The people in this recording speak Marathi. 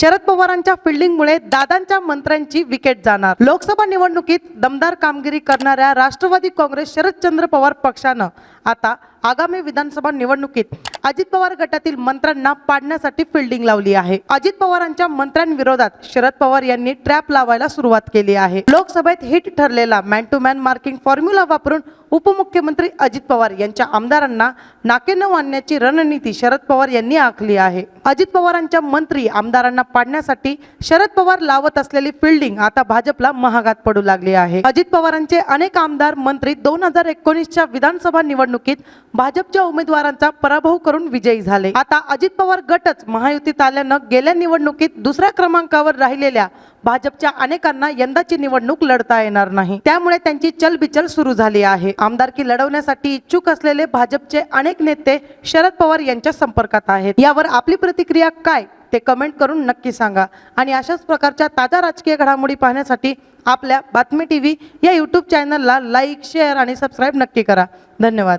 शरद पवारांच्या फिल्डिंगमुळे दादांच्या मंत्र्यांची विकेट जाणार. लोकसभा निवडणुकीत दमदार कामगिरी करणाऱ्या राष्ट्रवादी काँग्रेस शरदचंद्र पवार पक्षानं आता आगामी विधानसभा निवडणुकीत अजित पवार गटातील मंत्र्यांना पाडण्यासाठी फिल्डिंग लावली आहे. अजित पवारांच्या मंत्र्यांविरोधात शरद पवार यांनी ट्रॅप लावायला सुरुवात केली आहे. लोकसभेत हिट ठरलेला man to man marking formula वापरून उपमुख्यमंत्री अजित पवार यांच्या आमदारांना नाके न आणण्याची रणनीती शरद पवार यांनी आखली आहे. अजित पवारांच्या मंत्री आमदारांना पाडण्यासाठी शरद पवार लावत असलेली फिल्डिंग आता भाजपला महागात पडू लागली आहे. अजित पवारांचे अनेक आमदार मंत्री दोन हजार एकोणीसच्या विधानसभा निवडणुकीत भाजपच्या उमेदवारांचा पराभव करून विजयी झाले. आता अजित पवार गटच महायुतीत आल्यानं गेल्या निवडणुकीत दुसऱ्या क्रमांकावर राहिलेल्या भाजपच्या अनेकांना यंदाची निवडणूक लढता येणार नाही. त्यामुळे त्यांची चलबिचल सुरू झाली आहे. आमदारकी लढवण्यासाठी इच्छुक असलेले भाजपचे अनेक नेते शरद पवार यांच्या संपर्कात आहेत. यावर आपली प्रतिक्रिया काय ते कमेंट करून नक्की सांगा. आणि अशाच प्रकारच्या ताज्या राजकीय घडामोडी पाहण्यासाठी आपल्या बातमी टी व्ही या यूट्यूब चॅनलला लाईक शेअर आणि सबस्क्राईब नक्की करा. धन्यवाद.